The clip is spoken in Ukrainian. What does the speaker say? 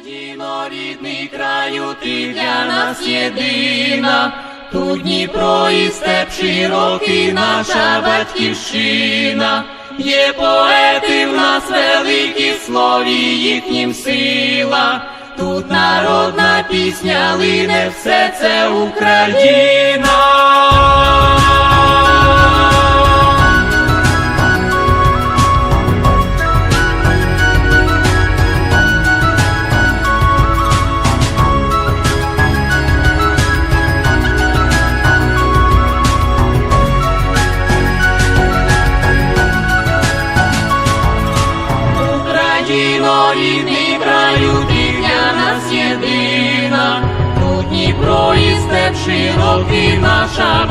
Україно, рідний краю, ти для нас єдина. Тут Дніпро і степ широкий, наша батьківщина. Є поети в нас великі, слові їхнім сила. Тут народна пісня лине, все це Україна. Україно, рідний краю, ти для нас єдина. Тут Дніпро і степ широкий, наша